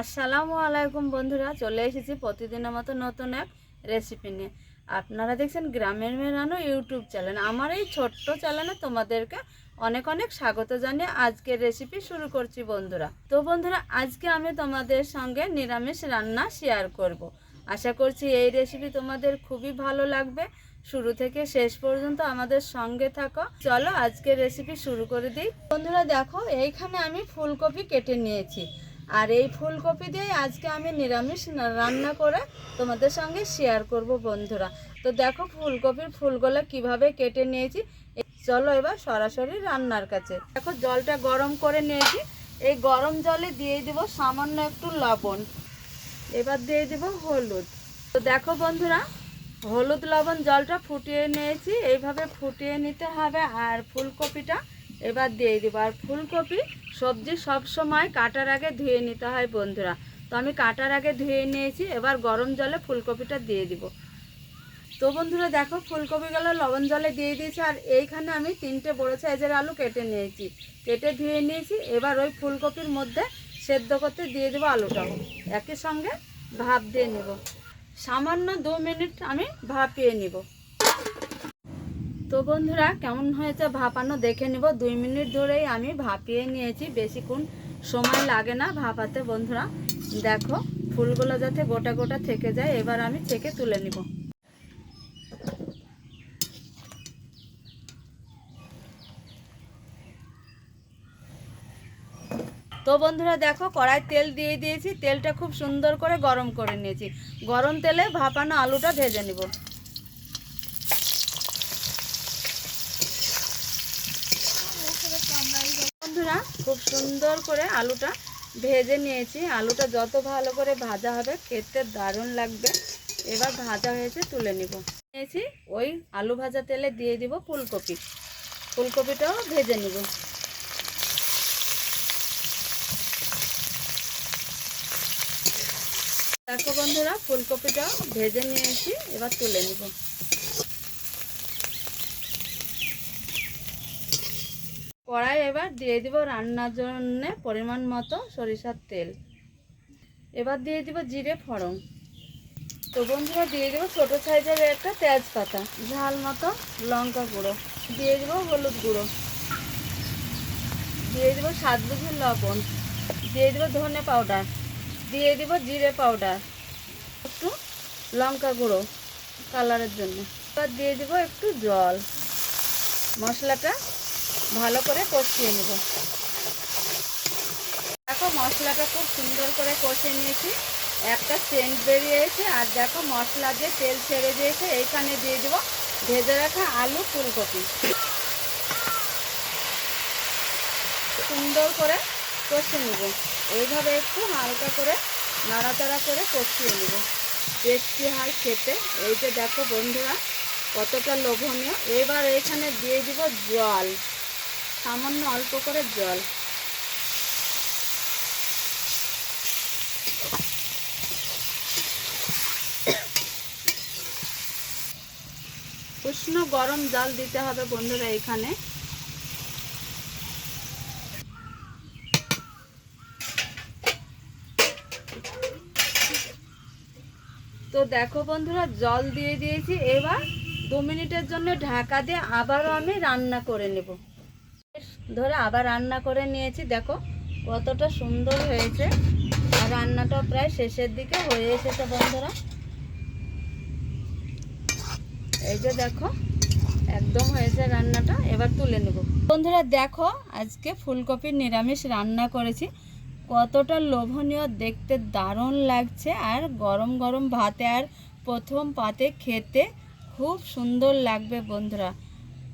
আসসালামু আলাইকুম বন্ধুরা, চলে এসেছি প্রতিদিনের মতো নতুন এক রেসিপি নিয়ে। আপনারা দেখছেন গ্রামের মেরানো ইউটিউব চ্যানেল আমার এই ছোট্ট চ্যানেলে তোমাদেরকে অনেক অনেক স্বাগত জানিয়ে আজকের রেসিপি শুরু করছি বন্ধুরা। তো বন্ধুরা, আজকে আমি তোমাদের সঙ্গে নিরামিষ রান্না শেয়ার করব। আশা করছি এই রেসিপি তোমাদের খুবই ভালো লাগবে। শুরু থেকে শেষ পর্যন্ত আমাদের সঙ্গে থাকো। চলো আজকের রেসিপি শুরু করে দিই। বন্ধুরা, দেখো, এইখানে আমি ফুলকপি কেটে নিয়েছি। আর এই ফুলকপি দিয়ে আজকে আমি নিরামিষ রান্না করে তোমাদের সঙ্গে শেয়ার করব বন্ধুরা। তো দেখো ফুলকপির ফুলগুলো কীভাবে কেটে নিয়েছি। চলো এবার সরাসরি রান্নার কাছে। দেখো জলটা গরম করে নিয়েছি। এই গরম জলে দিয়ে দিব সামান্য একটু লবণ। এবার দিয়ে দিব হলুদ। তো দেখো বন্ধুরা, হলুদ লবণ জলটা ফুটিয়ে নিয়েছি। এইভাবে ফুটিয়ে নিতে হবে আর ফুলকপিটা এবার দিয়ে দিব। আর ফুলকপি সবজি সব সময় কাটার আগে ধুয়ে নিতে হয় বন্ধুরা। তো আমি কাটার আগে ধুয়ে নিয়েছি, এবার গরম জলে ফুলকপিটা দিয়ে দিব। তো বন্ধুরা দেখো, ফুলকপিগুলো লবণ জলে দিয়ে দিয়েছি, আর এইখানে আমি তিনটে বড় সাইজের আলু কেটে নিয়েছি। কেটে ধুয়ে নিয়েছি, এবার ওই ফুলকপির মধ্যে সেদ্ধ করতে দিয়ে দেবো আলুটাও। একই সঙ্গে ভাপ দিয়ে নেব। সামান্য দু মিনিট আমি ভাপিয়ে নিব। তো বন্ধুরা, কেমন হয়েছে ভাপানো দেখে নিব। দুই মিনিট ধরেই আমি ভাপিয়ে নিয়েছি, বেশিক্ষণ সময় লাগে না ভাপাতে বন্ধুরা। দেখো, ফুলগুলো যাতে গোটা গোটা থেকে যায়, এবার আমি থেকে তুলে নিব। তো বন্ধুরা, দেখো, কড়াই তেল দিয়ে দিয়েছি। তেলটা খুব সুন্দর করে গরম করে নিয়েছি। গরম তেলে ভাপানো আলুটা ভেজে নিব বন্ধুরা খুব সুন্দর করে আলুটা ভেজে নিয়েছি। আলুটা যত ভালো করে ভাজা হবে, খেতে দারুণ লাগবে। এবার ভাজা হয়েছে তুলে নিব। নিয়েছি, ওই আলু ভাজা তেলে দিয়ে দিব ফুলকপি। ফুলকপিটাও ভেজে নিব। দেখো বন্ধুরা, ফুলকপিটাও ভেজে নিয়েছি, এবার তুলে নিব। কড়াই এবার দিয়ে দিব রান্নার জন্য পরিমাণ মতো সরিষার তেল। এবার দিয়ে দিব জিরে ফড়ং তো বন্ধুরা, দিয়ে দেবো ছোটো সাইজের একটা তেজপাতা, ঝাল মতো লঙ্কা গুঁড়ো। দিয়ে দেবো হলুদ গুঁড়ো। দিয়ে দেবো স্বাদ বুঝে লবণ। দিয়ে দেবো ধনে পাউডার। দিয়ে দেবো জিরে পাউডার। একটু লঙ্কা গুঁড়ো কালারের জন্য। এবার দিয়ে দেবো একটু জল। মশলাটা ভালো করে কষিয়ে নেব। দেখো মশলাটা খুব সুন্দর করে কষিয়ে নিয়েছি। একটা সেন্ট বেরিয়েছে আর দেখো মশলা দিয়ে তেল ছেড়ে দিয়েছে, এইখানে দিয়ে দেবো ভেজে রাখা আলু ফুলকপি। সুন্দর করে কষে নেব। এইভাবে একটু হালকা করে নাড়াচাড়া করে কষিয়ে নেব। টেস্টি হয় খেতে। এই যে দেখো বন্ধুরা, কতটা লোভনীয়। এবার এখানে দিয়ে দিব জল। সামান্য অল্প করে জল। উষ্ণ গরম জল দিতে হবে বন্ধুরা এখানে। তো দেখো বন্ধুরা, জল দিয়ে দিয়েছি। এবার দু মিনিটের জন্য ঢাকা দিয়ে আবারও আমি রান্না করে নেব। ধরে আবার রান্না করে নিয়েছি। দেখো কতটা সুন্দর হয়েছে। আর রান্নাটা প্রায় শেষের দিকে হয়ে এসেছে বন্ধুরা। এই যে দেখো, একদম হয়েছে রান্নাটা। এবার তুলে নেব। বন্ধুরা দেখো, আজকে ফুলকপির নিরামিষ রান্না করেছি। কতটা লোভনীয়, দেখতে দারুণ লাগছে। আর গরম গরম ভাতে আর প্রথম পাতে খেতে খুব সুন্দর লাগবে বন্ধুরা।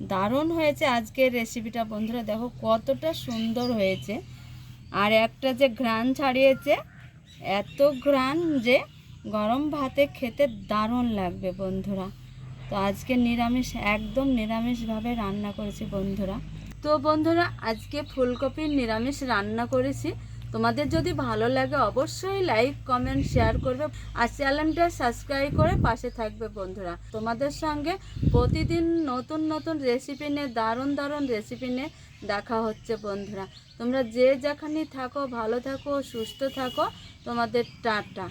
দারুণ হয়েছে আজকের রেসিপিটা বন্ধুরা, দেখো কতটা সুন্দর হয়েছে। আর একটা যে ঘ্রাণ ছাড়িয়েছে, এত ঘ্রাণ যে গরম ভাতে খেতে দারুণ লাগবে বন্ধুরা। তো আজকে নিরামিষ, একদম নিরামিষভাবে রান্না করেছি বন্ধুরা। তো বন্ধুরা, আজকে ফুলকপির নিরামিষ রান্না করেছি। তোমাদের যদি ভালো লাগে অবশ্যই লাইক কমেন্ট শেয়ার করবে আর চ্যানেলটা সাবস্ক্রাইব করে পাশে থাকবে বন্ধুরা। তোমাদের সঙ্গে প্রতিদিন নতুন নতুন রেসিপি নিয়ে, দারুণ দারুণ রেসিপি নিয়ে দেখা হচ্ছে বন্ধুরা। তোমরা যে যেখানে থাকো, ভালো থাকো, সুস্থ থাকো, তোমাদের টাটা।